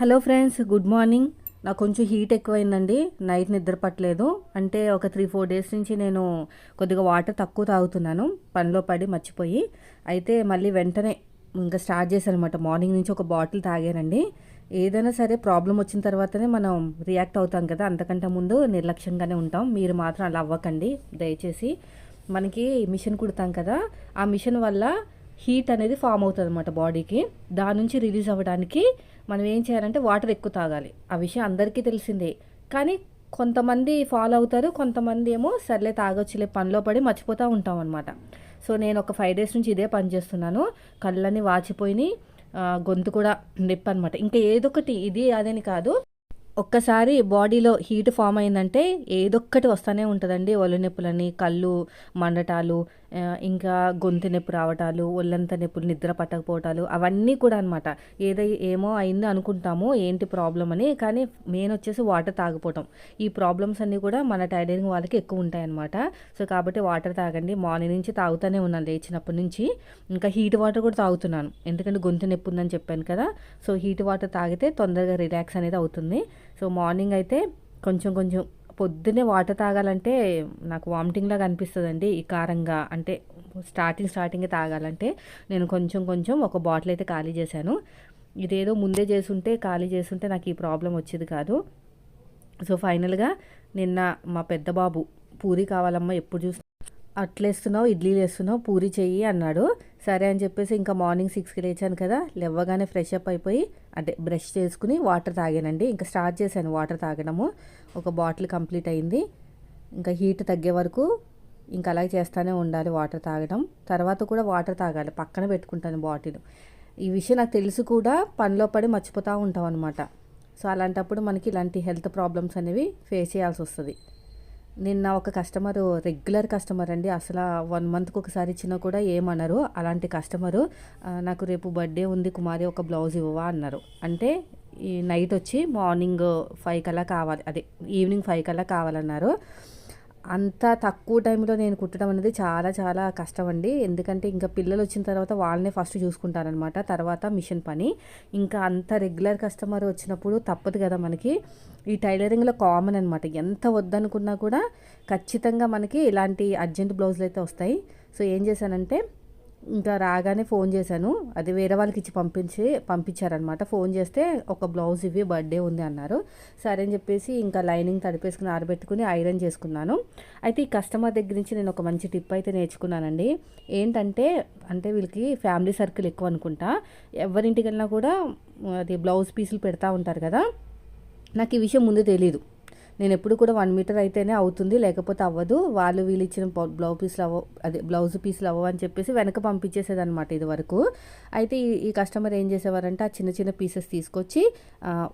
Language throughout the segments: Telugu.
Hello friends good morning. నాకు కొంచెం హీట్ ఎక్కువైందండి. నైట్ నిద్ర పట్టలేదు. అంటే ఒక త్రీ ఫోర్ డేస్ నుంచి నేను కొద్దిగా వాటర్ తక్కువ తాగుతున్నాను. పనిలో పడి మర్చిపోయి. అయితే మళ్ళీ వెంటనే ఇంకా స్టార్ట్ చేశాను అనమాట మార్నింగ్ నుంచి ఒక బాటిల్ తాగానండి. ఏదైనా సరే ప్రాబ్లం వచ్చిన తర్వాతనే మనం రియాక్ట్ అవుతాం కదా. అంతకంటే ముందు నిర్లక్ష్యంగానే ఉంటాం. మీరు మాత్రం అలా అవ్వకండి. దయచేసి మనకి మిషన్ కుడతాం కదా. ఆ మిషన్ వల్ల హీట్ అనేది ఫామ్ అవుతుంది అనమాట బాడీకి. దాని నుంచి రిలీజ్ అవ్వడానికి మనం ఏం చేయాలంటే వాటర్ ఎక్కువ తాగాలి. ఆ విషయం అందరికీ తెలిసిందే. కానీ కొంతమంది ఫాలో అవుతారు కొంతమంది ఏమో సర్లే తాగొచ్చులే పనిలో పడి మర్చిపోతూ ఉంటాం అనమాట సో నేను ఒక ఫైవ్ డేస్ నుంచి ఇదే పని చేస్తున్నాను. కళ్ళని వాచిపోయినాయి గొంతు కూడా నొప్పి అనమాట ఇంకా ఏదొకటి ఇది అదని కాదు. ఒక్కసారి బాడీలో హీట్ ఫామ్ అయిందంటే ఏదొక్కటి వస్తూనే ఉంటుందండి. ఒళ్ళు నొప్పులని కళ్ళు మండటాలు ఇంకా గొంతు నొప్పి రావటాలు ఒళ్ళంతా నొప్పులు నిద్ర పట్టకపోవటాలు అవన్నీ కూడా అనమాట ఏదై ఏమో అయింది అనుకుంటాము ఏంటి ప్రాబ్లం అని కానీ మెయిన్ వచ్చేసి వాటర్ తాగిపోవటం. ఈ ప్రాబ్లమ్స్ అన్నీ కూడా మన టైలరింగ్ వాళ్ళకి ఎక్కువ ఉంటాయన్నమాట సో కాబట్టి వాటర్ తాగండి. మార్నింగ్ నుంచి తాగుతూనే ఉన్నాను లేచినప్పటి నుంచి. ఇంకా హీట్ వాటర్ కూడా తాగుతున్నాను. ఎందుకంటే గొంతు నొప్పి ఉందని చెప్పాను కదా. సో హీట్ వాటర్ తాగితే తొందరగా రిలాక్స్ అనేది అవుతుంది. సో మార్నింగ్ అయితే కొంచెం కొంచెం పొద్దున్నే వాటర్ తాగాలంటే నాకు వామిటింగ్ లాగా అండి ఈ కారంగా అంటే స్టార్టింగ్ స్టార్టింగ్ తాగాలంటే నేను కొంచెం కొంచెం ఒక బాటిల్ అయితే ఖాళీ చేశాను. ఇదేదో ముందే చేసుంటే ఖాళీ చేసుంటే నాకు ఈ ప్రాబ్లం వచ్చేది కాదు. సో ఫైనల్గా నిన్న మా పెద్ద బాబు పూరి కావాలమ్మా ఎప్పుడు చూసి అట్లేస్తున్నావు ఇడ్లీలు వేస్తున్నావు పూరి చెయ్యి అన్నాడు. సరే అని చెప్పేసి ఇంకా మార్నింగ్ సిక్స్కి లేచాను కదా లేవగానే ఫ్రెష్ అప్ అయిపోయి అంటే బ్రష్ చేసుకుని వాటర్ తాగానండి. ఇంకా స్టార్ట్ చేశాను వాటర్ తాగడము. ఒక బాటిల్ కంప్లీట్ అయింది. ఇంకా హీట్ తగ్గే వరకు ఇంకా అలాగే చేస్తూనే ఉండాలి వాటర్ తాగడం. తర్వాత కూడా వాటర్ తాగాలి పక్కన పెట్టుకుంటాను బాటిల్. ఈ విషయం నాకు తెలుసు కూడా పనిలో పడి మర్చిపోతూ ఉంటాం అనమాట సో అలాంటప్పుడు మనకి ఇలాంటి హెల్త్ ప్రాబ్లమ్స్ అనేవి ఫేస్ చేయాల్సి వస్తుంది. నిన్న ఒక కస్టమర్ రెగ్యులర్ కస్టమర్ అండి. అసలు వన్ మంత్కి ఒకసారి ఇచ్చినా కూడా ఏమన్నారు అలాంటి కస్టమరు నాకు రేపు బర్త్డే ఉంది కుమారి ఒక బ్లౌజ్ ఇవ్వవా అన్నారు. అంటే ఈ నైట్ వచ్చి మార్నింగ్ ఫైవ్ కల్లా కావాలి అదే ఈవినింగ్ ఫైవ్ కల్లా కావాలన్నారు. అంత తక్కువ టైంలో నేను కుట్టడం అనేది చాలా చాలా కష్టం అండి ఎందుకంటే ఇంకా పిల్లలు వచ్చిన తర్వాత వాళ్ళనే ఫస్ట్ చూసుకుంటారనమాట. తర్వాత మిషన్ పని. ఇంకా అంత రెగ్యులర్ కస్టమర్ వచ్చినప్పుడు తప్పదు కదా మనకి. ఈ టైలరింగ్లో కామన్ అనమాట ఎంత వద్దనుకున్నా కూడా ఖచ్చితంగా మనకి ఇలాంటి అర్జెంట్ బ్లౌజులు అయితే వస్తాయి. సో ఏం చేశానంటే ఇంకా రాగానే ఫోన్ చేశాను. అది వేరే వాళ్ళకి ఇచ్చి పంపించి పంపించారనమాట ఫోన్ చేస్తే ఒక బ్లౌజ్ ఇవి బర్త్డే ఉంది అన్నారు. సరే అని చెప్పేసి ఇంకా లైనింగ్ తడిపేసుకుని ఆరబెట్టుకుని ఐరన్ చేసుకున్నాను. అయితే ఈ కస్టమర్ దగ్గర నుంచి నేను ఒక మంచి టిప్ అయితే నేర్చుకున్నానండి. ఏంటంటే అంటే వీళ్ళకి ఫ్యామిలీ సర్కిల్ ఎక్కువ అనుకుంటా. ఎవరింటికి వెళ్ళినా కూడా అది బ్లౌజ్ పీసులు పెడతా ఉంటారు కదా. నాకు ఈ విషయం ముందు తెలీదు. నేను ఎప్పుడు కూడా వన్ మీటర్ అయితేనే అవుతుంది లేకపోతే అవ్వదు. వాళ్ళు వీళ్ళు ఇచ్చిన బ్లౌ- బ్లౌజ్ పీసులు అవ్వ అదే బ్లౌజ్ పీస్లు అవ్వవు అని చెప్పేసి వెనక పంపించేసేది అనమాట ఇది వరకు. అయితే ఈ ఈ కస్టమర్ ఏం చేసేవారంటే ఆ చిన్న చిన్న పీసెస్ తీసుకొచ్చి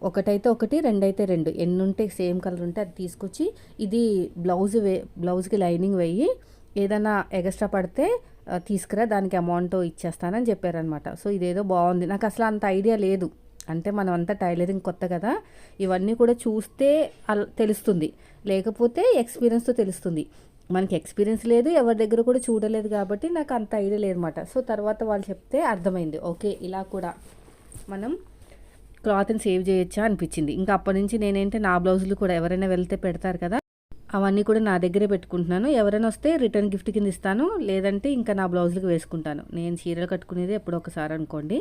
ఒకటైతే ఒకటి రెండైతే రెండు. ఎన్ని ఉంటే సేమ్ కలర్ ఉంటే అది తీసుకొచ్చి ఇది బ్లౌజ్ వే బ్లౌజ్కి లైనింగ్ వేయి ఏదైనా ఎగస్ట్రా పడితే తీసుకురా దానికి అమౌంట్ ఇచ్చేస్తానని చెప్పారనమాట సో ఇదేదో బాగుంది. నాకు అసలు అంత ఐడియా లేదు. అంటే మనం అంతా టైలరింగ్ కొత్త కదా ఇవన్నీ కూడా చూస్తే తెలుస్తుంది. లేకపోతే ఎక్స్పీరియన్స్తో తెలుస్తుంది. మనకి ఎక్స్పీరియన్స్ లేదు ఎవరి దగ్గర కూడా చూడలేదు కాబట్టి నాకు అంత ఐడియా లేదన్నమాట. సో తర్వాత వాళ్ళు చెప్తే అర్థమైంది. ఓకే ఇలా కూడా మనం క్లాత్ని సేవ్ చేయొచ్చా అనిపించింది. ఇంకా అప్పటి నుంచి నేనేంటే నా బ్లౌజులు కూడా ఎవరైనా వెళ్తే పెడతారు కదా అవన్నీ కూడా నా దగ్గరే పెట్టుకుంటున్నాను. ఎవరైనా వస్తే రిటర్న్ గిఫ్ట్ కింద ఇస్తాను. లేదంటే ఇంకా నా బ్లౌజులకు వేసుకుంటాను. నేను చీరలు కట్టుకునేది ఎప్పుడో ఒకసారి అనుకోండి.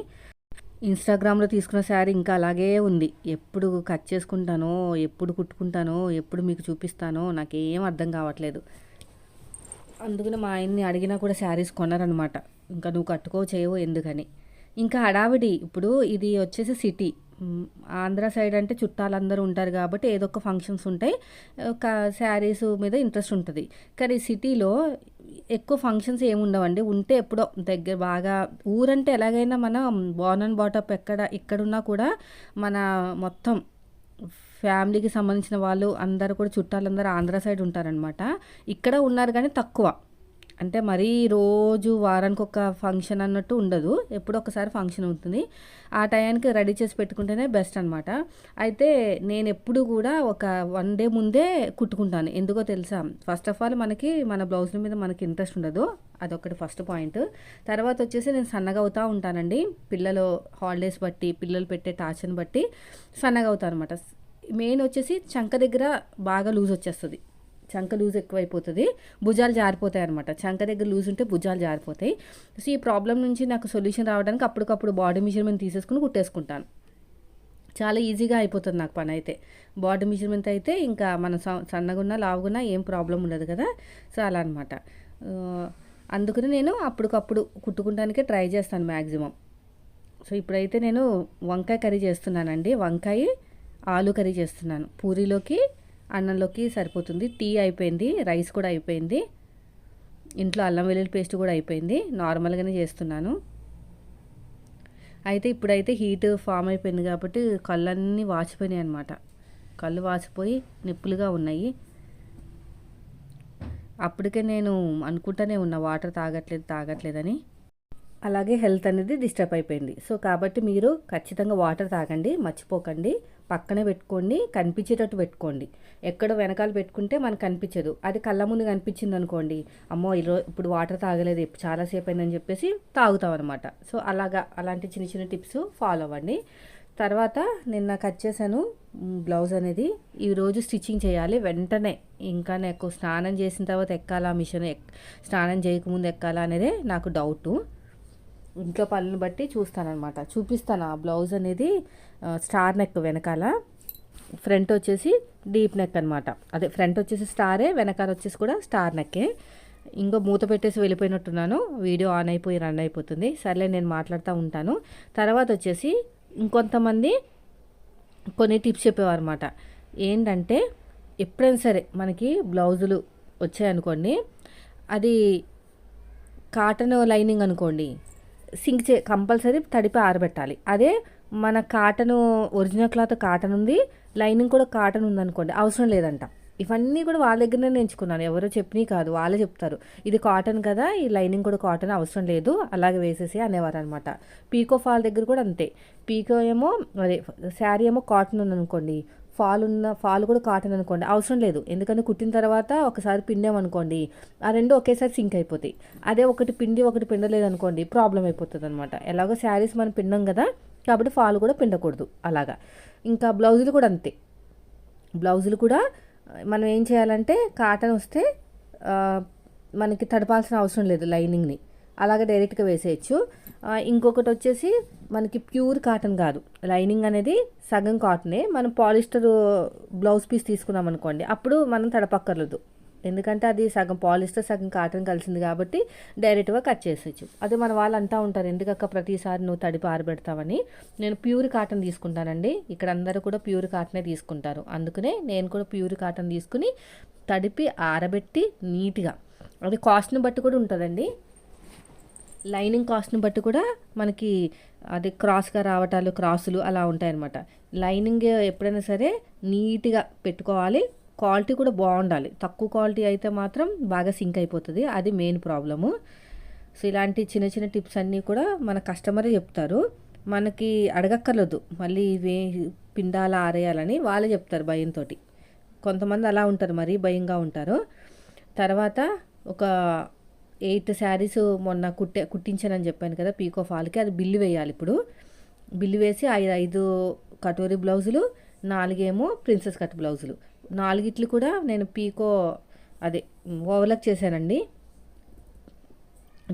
ఇన్స్టాగ్రామ్లో తీసుకున్న శారీ ఇంకా అలాగే ఉంది. ఎప్పుడు కట్ చేసుకుంటానో ఎప్పుడు కుట్టుకుంటానో ఎప్పుడు మీకు చూపిస్తానో నాకేం అర్థం కావట్లేదు. అందుకని మా ఆయన్ని అడిగినా కూడా శారీస్ కొనరనమాట. ఇంకా నువ్వు కట్టుకో చేయవో ఎందుకని. ఇంకా హడావిడి. ఇప్పుడు ఇది వచ్చేసి సిటీ. ఆంధ్ర సైడ్ అంటే చుట్టాలందరూ ఉంటారు కాబట్టి ఏదో ఒక ఫంక్షన్స్ ఉంటాయి. ఒక శారీస్ మీద ఇంట్రెస్ట్ ఉంటుంది. కానీ సిటీలో ఎక్కువ ఫంక్షన్స్ ఏమి ఉండవండి. ఉంటే ఎప్పుడో దగ్గర బాగా ఊరంటే ఎలాగైనా మనం బాన్ అండ్ బాటప్ ఎక్కడ ఎక్కడున్నా కూడా మన మొత్తం ఫ్యామిలీకి సంబంధించిన వాళ్ళు అందరూ కూడా చుట్టాలందరూ ఆంధ్ర సైడ్ ఉంటారనమాట ఇక్కడ ఉన్నారు కానీ తక్కువ. అంటే మరీ రోజు వారానికి ఒక ఫంక్షన్ అన్నట్టు ఉండదు. ఎప్పుడో ఒకసారి ఫంక్షన్ ఉంటుంది ఆ టయానికి రెడీ చేసి పెట్టుకుంటేనే బెస్ట్ అనమాట అయితే నేను ఎప్పుడు కూడా ఒక వన్ డే ముందే కుట్టుకుంటాను. ఎందుకో తెలుసా? ఫస్ట్ ఆఫ్ ఆల్ మనకి మన బ్లౌజ్ల మీద మనకి ఇంట్రెస్ట్ ఉండదు. అదొకటి ఫస్ట్ పాయింట్. తర్వాత వచ్చేసి నేను సన్నగా అవుతూ ఉంటానండి. పిల్లలు హాలిడేస్ బట్టి పిల్లలు పెట్టే టార్చర్ని బట్టి సన్నగా అవుతాను అనమాట మెయిన్ వచ్చేసి చంక దగ్గర బాగా లూజ్ వచ్చేస్తుంది. చంక లూజ్ ఎక్కువైపోతుంది భుజాలు జారిపోతాయి అనమాట చంక దగ్గర లూజ్ ఉంటే భుజాలు జారిపోతాయి. సో ఈ ప్రాబ్లం నుంచి నాకు సొల్యూషన్ రావడానికి అప్పటికప్పుడు బాడీ మెజర్మెంట్ తీసేసుకుని కుట్టేసుకుంటాను. చాలా ఈజీగా అయిపోతుంది నాకు పని అయితే. బాడీ మెజర్మెంట్ అయితే ఇంకా మనం సన్నగున్నా లావుగున్నా ఏం ప్రాబ్లం ఉండదు కదా. సో అలా అనమాట అందుకని నేను అప్పటికప్పుడు కుట్టుకుంటానికే ట్రై చేస్తాను మ్యాక్సిమం సో ఇప్పుడైతే నేను వంకాయ కర్రీ చేస్తున్నానండి. వంకాయ ఆలు కర్రీ చేస్తున్నాను. పూరీలోకి అన్నంలోకి సరిపోతుంది. టీ అయిపోయింది రైస్ కూడా అయిపోయింది. ఇంట్లో అల్లం వెల్లుల్లి పేస్ట్ కూడా అయిపోయింది. నార్మల్గానే చేస్తున్నాను. అయితే ఇప్పుడైతే హీట్ ఫామ్ అయిపోయింది కాబట్టి కళ్ళన్నీ వాచిపోయినాయి అనమాట కళ్ళు వాచిపోయి నిప్పులుగా ఉన్నాయి. అప్పటికే నేను అనుకుంటానే ఉన్నా వాటర్ తాగట్లేదు తాగట్లేదని. అలాగే హెల్త్ అనేది డిస్టర్బ్ అయిపోయింది. సో కాబట్టి మీరు ఖచ్చితంగా వాటర్ తాగండి మర్చిపోకండి. పక్కనే పెట్టుకోండి కనిపించేటట్టు పెట్టుకోండి. ఎక్కడ వెనకాల పెట్టుకుంటే మనకు కనిపించదు. అది కళ్ళ ముందు కనిపించింది అనుకోండి అమ్మో ఈరోజు ఇప్పుడు వాటర్ తాగలేదు చాలాసేపు అయిందని చెప్పేసి తాగుతాం అనమాట సో అలాగా అలాంటి చిన్న చిన్న టిప్స్ ఫాలో అవ్వండి. తర్వాత నిన్న కట్ చేశాను బ్లౌజ్ అనేది. ఈరోజు స్టిచ్చింగ్ చేయాలి వెంటనే. ఇంకా నాకు స్నానం చేసిన తర్వాత ఎక్కాలా మిషన్ స్నానం చేయకముందు ఎక్కాలా అనేది నాకు డౌటు. ఇంట్లో పనులను బట్టి చూస్తానమాట చూపిస్తాను ఆ బ్లౌజ్ అనేది. స్టార్ నెక్ వెనకాల. ఫ్రంట్ వచ్చేసి డీప్ నెక్ అనమాట అదే ఫ్రంట్ వచ్చేసి స్టారే వెనకాల వచ్చేసి కూడా స్టార్ నెక్కే. ఇంకో మూత పెట్టేసి వెళ్ళిపోయినట్టున్నాను. వీడియో ఆన్ అయిపోయి రన్ అయిపోతుంది. సర్లే నేను మాట్లాడుతూ ఉంటాను. తర్వాత వచ్చేసి ఇంకొంతమంది కొన్ని టిప్స్ చెప్పేవారు అనమాట ఏంటంటే ఎప్పుడైనా సరే మనకి బ్లౌజులు వచ్చాయనుకోండి అది కాటన్ లైనింగ్ అనుకోండి సింక్ చే కంపల్సరీ తడిపి ఆరబెట్టాలి. అదే మన కాటన్ ఒరిజినల్ క్లాత్ కాటన్ ఉంది లైనింగ్ కూడా కాటన్ ఉందనుకోండి అవసరం లేదంట. ఇవన్నీ కూడా వాళ్ళ దగ్గరనే నేర్చుకున్నాను. ఎవరో చెప్పినవి కాదు వాళ్ళే చెప్తారు. ఇది కాటన్ కదా ఈ లైనింగ్ కూడా కాటన్ అవసరం లేదు అలాగే వేసేసి అనేవారు అనమాట పీకో ఫాల్ దగ్గర కూడా అంతే. పీకో ఏమో అదే శారీ ఏమో కాటన్ ఉందనుకోండి ఫాల్ ఉన్న ఫాల్ కూడా కాటన్ అనుకోండి అవసరం లేదు. ఎందుకంటే కుట్టిన తర్వాత ఒకసారి పిండామనుకోండి ఆ రెండు ఒకేసారి సింక్ అయిపోతాయి. అదే ఒకటి పిండి ఒకటి పిండలేదు అనుకోండి ప్రాబ్లం అయిపోతుంది అనమాట ఎలాగో శారీస్ మనం పిండం కదా కాబట్టి ఫాల్ కూడా పిండకూడదు అలాగా. ఇంకా బ్లౌజులు కూడా అంతే. బ్లౌజులు కూడా మనం ఏం చేయాలంటే కాటన్ వస్తే మనకి తడపాల్సిన అవసరం లేదు లైనింగ్ని. అలాగే డైరెక్ట్గా వేసేయచ్చు. ఇంకొకటి వచ్చేసి మనకి ప్యూర్ కాటన్ కాదు. లైనింగ్ అనేది సగం కాటనే. మనం పాలిస్టర్ బ్లౌజ్ పీస్ తీసుకున్నాం అనుకోండి అప్పుడు మనం తడపక్కర్లేదు. ఎందుకంటే అది సగం పాలిస్టర్ సగం కాటన్ కలిసింది కాబట్టి డైరెక్ట్గా కట్ చేసేయచ్చు. అది మన వాళ్ళు అంటూ ఉంటారు. ఎందుకక్క ప్రతిసారి నువ్వు తడిపి ఆరబెడతావని నేను ప్యూర్ కాటన్ తీసుకుంటానండి. ఇక్కడ అందరూ కూడా ప్యూర్ కాటనే తీసుకుంటారు. అందుకనే నేను కూడా ప్యూర్ కాటన్ తీసుకుని తడిపి ఆరబెట్టి నీట్గా. అది కాస్ట్ని బట్టి కూడా ఉంటుందండి. లైనింగ్ కాస్ట్ని బట్టి కూడా మనకి అది క్రాస్గా రావటాలు క్రాసులు అలా ఉంటాయన్నమాట. లైనింగ్ ఎప్పుడైనా సరే నీట్గా పెట్టుకోవాలి. క్వాలిటీ కూడా బాగుండాలి. తక్కువ క్వాలిటీ అయితే మాత్రం బాగా సింక్ అయిపోతుంది. అది మెయిన్ ప్రాబ్లము. సో ఇలాంటి చిన్న చిన్న టిప్స్ అన్నీ కూడా మన కస్టమరే చెప్తారు. మనకి అడగక్కర్లేదు. మళ్ళీ ఇవే పిండాల ఆరేయాలని వాళ్ళే చెప్తారు భయంతో కొంతమంది అలా ఉంటారు. మరీ భయంగా ఉంటారు. తర్వాత ఒక ఎయిట్ శారీస్ మొన్న కుట్టే కుట్టించానని చెప్పాను కదా పీకో ఫాల్కి. అది బిల్లు వేయాలి ఇప్పుడు. బిల్లు వేసి ఐదు ఐదు కటోరీ బ్లౌజులు నాలుగేమో ప్రిన్సెస్ కట్ బ్లౌజులు. నాలుగిట్లు కూడా నేను పీకో అదే ఓవలక్ చేశానండి.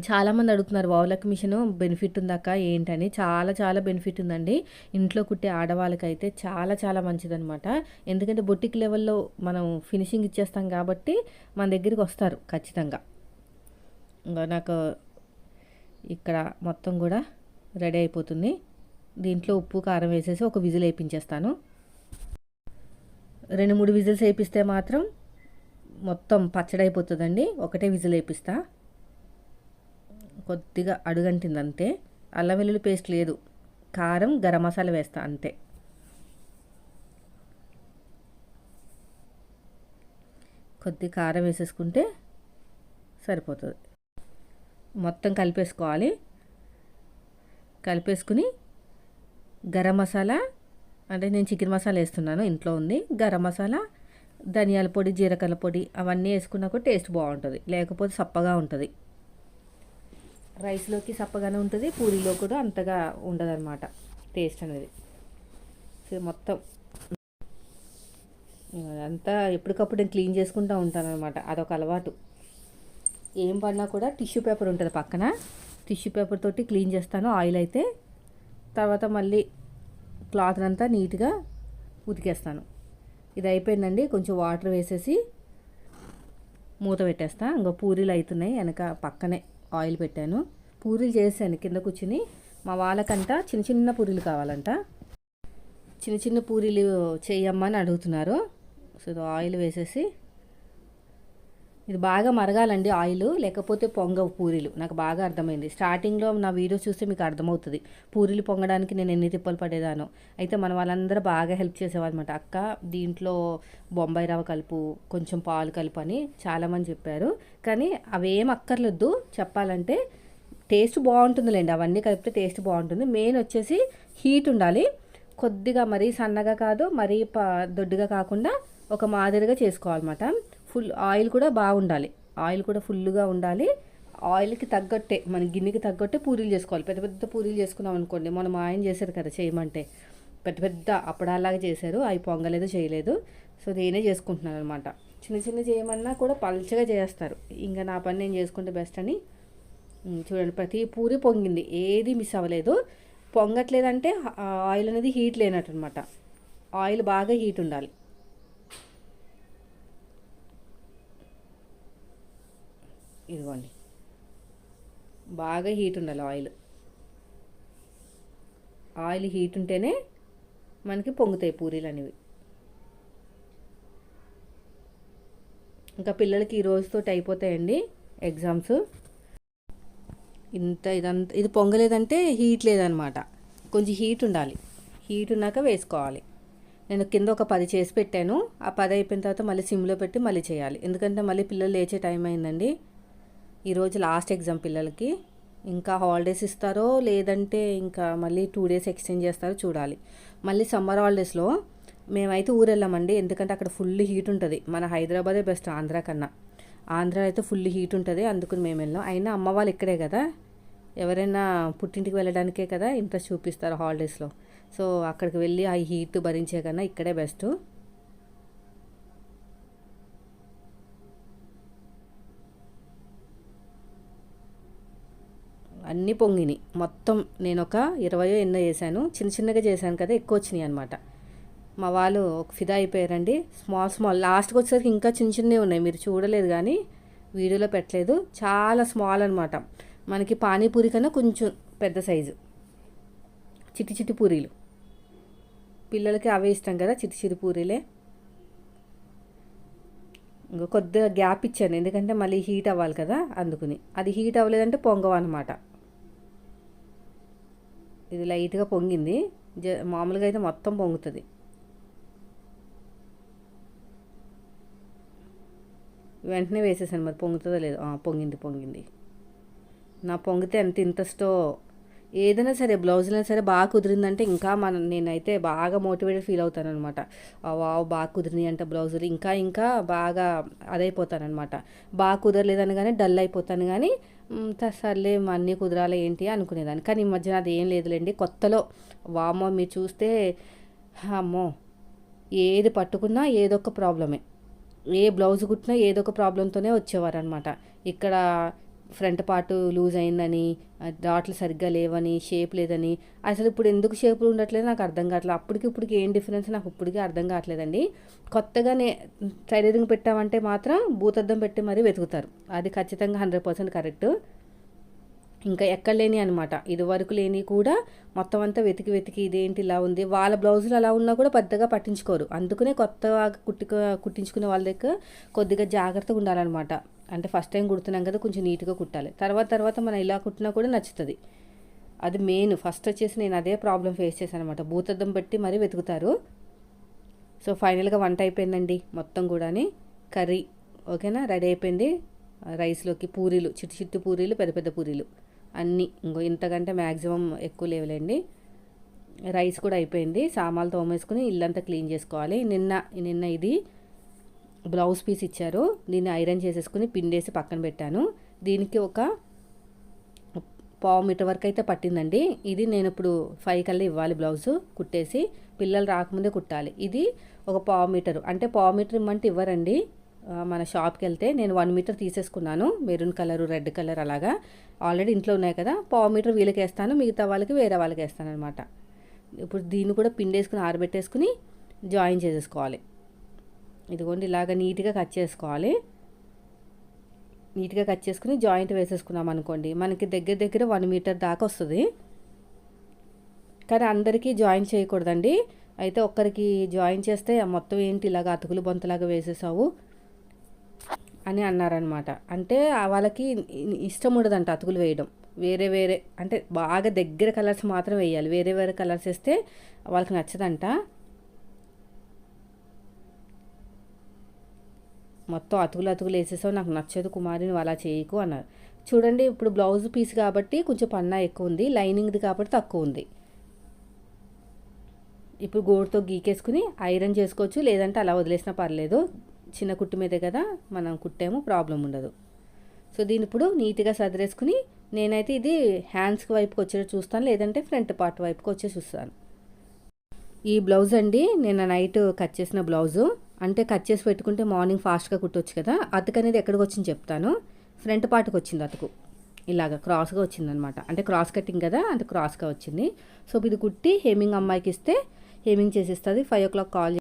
చాలామంది అడుగుతున్నారు ఓవర్లక్ మిషన్ బెనిఫిట్ ఉందాక ఏంటని. చాలా చాలా బెనిఫిట్ ఉందండి. ఇంట్లో కుట్టే ఆడవాళ్ళకైతే చాలా చాలా మంచిదనమాట ఎందుకంటే బొట్టిక్ లెవెల్లో మనం ఫినిషింగ్ ఇచ్చేస్తాం కాబట్టి మన దగ్గరికి వస్తారు ఖచ్చితంగా. ఇంకా నాకు ఇక్కడ మొత్తం కూడా రెడీ అయిపోతుంది. దీంట్లో ఉప్పు కారం వేసేసి ఒక విజిల్ వేయించేస్తాను రెండు మూడు విజిల్స్ వేపిస్తే మాత్రం మొత్తం పచ్చడి అయిపోతుందండి ఒకటే విజిల్ వేపిస్తా. కొద్దిగా అడుగంటింది అంతే అల్లం వెల్లుల్లి పేస్ట్ లేదు. కారం గరం మసాలా వేస్తా అంతే. కొద్ది కారం వేసేసుకుంటే సరిపోతుంది. మొత్తం కలిపేసుకోవాలి. కలిపేసుకుని గరం మసాలా అంటే నేను చికెన్ మసాలా వేస్తున్నాను ఇంట్లో ఉంది. గరం మసాలా ధనియాల పొడి జీలకర్ర పొడి అవన్నీ వేసుకున్నాక టేస్ట్ బాగుంటుంది. లేకపోతే సప్పగా ఉంటుంది. రైస్లోకి సప్పగానే ఉంటుంది పూరీలో కూడా అంతగా ఉండదన్నమాట టేస్ట్ అనేది. సో మొత్తం అంతా ఎప్పటికప్పుడు నేను క్లీన్ చేసుకుంటూ ఉంటాను అనమాట అదొక అలవాటు. ఏం పడినా కూడా టిష్యూ పేపర్ ఉంటుంది పక్కన. టిష్యూ పేపర్ తోటి క్లీన్ చేస్తాను ఆయిల్ అయితే. తర్వాత మళ్ళీ క్లాత్ అంతా నీట్గా ఉతికేస్తాను. ఇది అయిపోయిందండి. కొంచెం వాటర్ వేసేసి మూత పెట్టేస్తా. ఇంకా పూరీలు అవుతున్నాయి వెనక పక్కనే ఆయిల్ పెట్టాను. పూరీలు చేశాను కింద కూర్చుని. మా వాళ్ళకంట చిన్న చిన్న పూరీలు కావాలంట. చిన్న చిన్న పూరీలు చేయమ్మని అడుగుతున్నారు. సో ఆయిల్ వేసేసి ఇది బాగా మరగాలండి ఆయిల్ లేకపోతే పొంగవు పూరీలు. నాకు బాగా అర్థమైంది. స్టార్టింగ్లో నా వీడియో చూస్తే మీకు అర్థమవుతుంది. పూరీలు పొంగడానికి నేను ఎన్ని తిప్పలు పడేదాను. అయితే మన వాళ్ళందరూ బాగా హెల్ప్ చేసేవాళ్ళమాట అక్క దీంట్లో బొంబాయి రవ్వ కలుపు కొంచెం పాలు కలుపు అని చాలామంది చెప్పారు. కానీ అవేం అక్కర్లేదు చెప్పాలంటే టేస్ట్ బాగుంటుందిలేండి. అవన్నీ కలిపితే టేస్ట్ బాగుంటుంది. మెయిన్ వచ్చేసి హీట్ ఉండాలి. కొద్దిగా మరీ సన్నగా కాదు మరీ ప దొడ్డుగా కాకుండా ఒక మాదిరిగా చేసుకోవాలన్నమాట. ఫుల్ ఆయిల్ కూడా బాగుండాలి. ఆయిల్ కూడా ఫుల్గా ఉండాలి. ఆయిల్కి తగ్గట్టే మన గిన్నెకి తగ్గట్టే పూరీలు చేసుకోవాలి. పెద్ద పెద్ద పూరీలు చేసుకున్నాం అనుకోండి మనం ఆయన చేశారు కదా చేయమంటే. పెద్ద పెద్ద అప్పడాలాగా చేశారు అవి పొంగలేదు చేయలేదు. సో నేనే చేసుకుంటున్నాను అనమాట చిన్న చిన్న చేయమన్నా కూడా పల్చగా చేస్తారు. ఇంకా నా పని నేను చేసుకుంటే బెస్ట్ అని. చూడండి ప్రతి పూరి పొంగింది. ఏది మిస్ అవ్వలేదు. పొంగట్లేదంటే ఆయిల్ అనేది హీట్ లేనట్టు అనమాట ఆయిల్ బాగా హీట్ ఉండాలి. ఇదిగోండి. బాగా హీట్ ఉండాలి ఆయిల్. ఆయిల్ హీట్ ఉంటేనే మనకి పొంగుతాయి పూరీలు అనేవి. ఇంకా పిల్లలకి ఈ రోజుతో అయిపోతాయండి ఎగ్జామ్స్. ఇంత ఇదంతా ఇది పొంగలేదంటే హీట్ లేదనమాట. కొంచెం హీట్ ఉండాలి. హీట్ ఉన్నాక వేసుకోవాలి. నేను కింద ఒక పది చేసి పెట్టాను. ఆ పది అయిపోయిన తర్వాత మళ్ళీ సిమ్లో పెట్టి మళ్ళీ చేయాలి. ఎందుకంటే మళ్ళీ పిల్లలు లేచే టైం అయిందండి. ఈరోజు లాస్ట్ ఎగ్జామ్ పిల్లలకి. ఇంకా హాలిడేస్ ఇస్తారో లేదంటే ఇంకా మళ్ళీ టూ డేస్ ఎక్స్టెండ్ చేస్తారో చూడాలి. మళ్ళీ సమ్మర్ హాలిడేస్లో మేమైతే ఊరు వెళ్ళామండి ఎందుకంటే అక్కడ ఫుల్ హీట్ ఉంటుంది. మన హైదరాబాదే బెస్ట్ ఆంధ్ర కన్నా. ఆంధ్ర అయితే ఫుల్ హీట్ ఉంటుంది. అందుకని మేము వెళ్ళాం. అయినా అమ్మ వాళ్ళు ఇక్కడే కదా. ఎవరైనా పుట్టింటికి వెళ్ళడానికే కదా ఇంట్రెస్ట్ చూపిస్తారు హాలిడేస్లో సో అక్కడికి వెళ్ళి ఆ హీట్ భరించే కన్నా ఇక్కడే బెస్ట్ అన్నీ పొంగిని. మొత్తం నేను ఒక ఇరవయో ఎన్నో చేశాను. చిన్న చిన్నగా చేశాను కదా ఎక్కువ వచ్చినాయి అనమాట మా వాళ్ళు ఒక ఫిదా అయిపోయారండి. Small small. లాస్ట్కి వచ్చేసరికి ఇంకా చిన్న చిన్నవి ఉన్నాయి. మీరు చూడలేదు కానీ వీడియోలో పెట్టలేదు. చాలా స్మాల్ అనమాట మనకి పానీపూరి కన్నా కొంచెం పెద్ద సైజు. చిట్టి చిట్టి పూరీలు. పిల్లలకి అవే ఇష్టం కదా చిట్టి చిట్టి పూరీలే. ఇంకా కొద్దిగా గ్యాప్ ఇచ్చాను. ఎందుకంటే మళ్ళీ హీట్ అవ్వాలి కదా అందుకుని. అది హీట్ అవ్వలేదంటే పొంగవన్నమాట. ఇది లైట్గా పొంగింది. జ మామూలుగా అయితే మొత్తం పొంగుతుంది. వెంటనే వేసేసాను మరి పొంగుతుందో లేదో. పొంగింది పొంగింది. నా పొంగితే ఎంత ఇంట్రెస్టో ఏదైనా సరే బ్లౌజులైనా సరే బాగా కుదిరిందంటే ఇంకా మన నేనైతే బాగా మోటివేటెడ్ ఫీల్ అవుతాను అనమాట వావ్ బాగా కుదిరినాయి అంటే బ్లౌజులు. ఇంకా ఇంకా బాగా అదైపోతాను అనమాట బాగా కుదరలేదని కానీ డల్ అయిపోతాను కానీ సర్లే అన్నీ కుదరాలి ఏంటి? అనుకునేదాన్ని. కానీ ఈ మధ్యన అది ఏం లేదులేండి. కొత్తలో వామో మీరు చూస్తే అమ్మో ఏది పట్టుకున్నా ఏదో ఒక ప్రాబ్లమే. ఏ బ్లౌజ్ కుట్టినా ఏదో ఒక ప్రాబ్లంతోనే వచ్చేవారు అనమాట ఇక్కడ ఫ్రంట్ పార్ట్ లూజ్ అయిందని డాట్లు సరిగ్గా లేవని షేప్ లేదని. అసలు ఇప్పుడు ఎందుకు షేపులు ఉండట్లేదు నాకు అర్థం కావట్లేదు. అప్పటికి ఇప్పటికి ఏం డిఫరెన్స్ నాకు ఇప్పటికీ అర్థం కావట్లేదండి. కొత్తగానే టైలరింగ్ పెట్టామంటే మాత్రం భూతద్దం పెట్టి మరీ వెతుకుతారు. అది ఖచ్చితంగా హండ్రెడ్ పర్సెంట్ కరెక్ట్. ఇంకా ఎక్కడ లేని అనమాట ఇదివరకు లేని కూడా మొత్తం అంతా వెతికి వెతికి ఇదేంటి ఇలా ఉంది. వాళ్ళ బ్లౌజులు అలా ఉన్నా కూడా పెద్దగా పట్టించుకోరు. అందుకనే కొత్తగా కుట్టుకు కుట్టించుకునే వాళ్ళ దగ్గర కొద్దిగా జాగ్రత్తగా ఉండాలన్నమాట. అంటే ఫస్ట్ టైం కుడుతున్నాం కదా కొంచెం నీట్గా కుట్టాలి. తర్వాత తర్వాత మనం ఇలా కుట్టినా కూడా నచ్చుతుంది. అది మెయిన్ ఫస్ట్ వచ్చేసి నేను అదే ప్రాబ్లం ఫేస్ చేశాను అనమాట భూతద్దం పెట్టి మరీ వెతుకుతారు. సో ఫైనల్గా వంట అయిపోయిందండి మొత్తం కూడాని. కర్రీ ఓకేనా? రెడీ అయిపోయింది. రైస్లోకి పూరీలు చిట్టి చిట్టి పూరీలు పెద్ద పెద్ద పూరీలు. అన్నీ. ఇంకో ఇంతకంటే మ్యాక్సిమం ఎక్కువ లేవులేండి. రైస్ కూడా అయిపోయింది. సామాన్లు తోమేసుకుని ఇల్లంతా క్లీన్ చేసుకోవాలి. నిన్న నిన్న ఇది బ్లౌజ్ పీస్ ఇచ్చారు. దీన్ని ఐరన్ చేసేసుకుని పిండేసి పక్కన పెట్టాను. దీనికి ఒక పావు మీటర్ వరకు అయితే పట్టిందండి. ఇది నేను ఇప్పుడు ఫైవ్ కల్లా ఇవ్వాలి బ్లౌజు కుట్టేసి. పిల్లలు రాకముందే కుట్టాలి. ఇది ఒక పావు మీటర్. అంటే పావు మీటర్ ఇమ్మంటే ఇవ్వరండి. మన షాప్కి వెళ్తే నేను వన్ మీటర్ తీసేసుకున్నాను. మెరూన్ కలర్ రెడ్ కలర్ అలాగా. ఆల్రెడీ ఇంట్లో ఉన్నాయి కదా. పావు మీటర్ వీళ్ళకి వేస్తాను మిగతా వాళ్ళకి వేరే వాళ్ళకి వేస్తాను అనమాట ఇప్పుడు దీన్ని కూడా పిండేసుకుని ఆరబెట్టేసుకుని జాయిన్ చేసేసుకోవాలి. ఇదిగోండి ఇలాగ నీట్గా కట్ చేసుకోవాలి. నీట్గా కట్ చేసుకుని జాయింట్ వేసేసుకున్నాం అనుకోండి మనకి దగ్గర దగ్గర వన్ మీటర్ దాకా వస్తుంది. కానీ అందరికీ జాయిన్ చేయకూడదండి. అయితే ఒక్కరికి జాయిన్ చేస్తే మొత్తం ఏంటి ఇలాగ అతుకులు బొంతలాగా వేసేసావు అని అన్నారనమాట. అంటే వాళ్ళకి ఇష్టం ఉండదంట అతుకులు వేయడం. వేరే వేరే అంటే బాగా దగ్గర కలర్స్ మాత్రం వేయాలి. వేరే వేరే కలర్స్ వేస్తే వాళ్ళకి నచ్చదంట. మొత్తం అతుకులు అతుకులు వేసేసావు నాకు నచ్చదు కుమారి నువ్వు అలా చేయకు అన్నారు. చూడండి ఇప్పుడు బ్లౌజ్ పీస్ కాబట్టి కొంచెం పన్నా ఎక్కువ ఉంది లైనింగ్ది కాబట్టి తక్కువ ఉంది. ఇప్పుడు గోడుతో గీకేసుకుని ఐరన్ చేసుకోవచ్చు లేదంటే అలా వదిలేసినా పర్లేదు. చిన్న కుట్టు మీదే కదా మనం కుట్టాము ప్రాబ్లం ఉండదు. సో దీని ఇప్పుడు నీట్గా సదిరేసుకుని నేనైతే ఇది హ్యాండ్స్కి వైపుకి వచ్చేది చూస్తాను లేదంటే ఫ్రంట్ పార్ట్ వైపుకి వచ్చే చూస్తాను. ఈ బ్లౌజ్ అండి నేను నైట్ కట్ చేసిన బ్లౌజు. అంటే కట్ చేసి పెట్టుకుంటే మార్నింగ్ ఫాస్ట్గా కుట్టొచ్చు కదా అతుకు అనేది ఎక్కడికి వచ్చింది చెప్తాను. ఫ్రంట్ పార్ట్కి వచ్చింది అతుకు. ఇలాగ క్రాస్గా వచ్చిందనమాట. అంటే క్రాస్ కటింగ్ కదా అంటే క్రాస్గా వచ్చింది. సో ఇది కుట్టి హేమింగ్ అమ్మాయికి ఇస్తే హేమింగ్ చేసిస్తుంది. Five o'clock call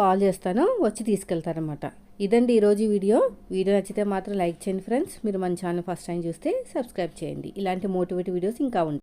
call చేస్తాను. వచ్చి తీసుకెళ్తారనమాట. ఇదండి ఈరోజు వీడియో. వీడియో నచ్చితే మాత్రం లైక్ చేయండి ఫ్రెండ్స్. మీరు మన ఛానల్ ఫస్ట్ టైం చూస్తే సబ్స్క్రైబ్ చేయండి. ఇలాంటి మోటివేట్ వీడియోస్ ఇంకా ఉంటాయి.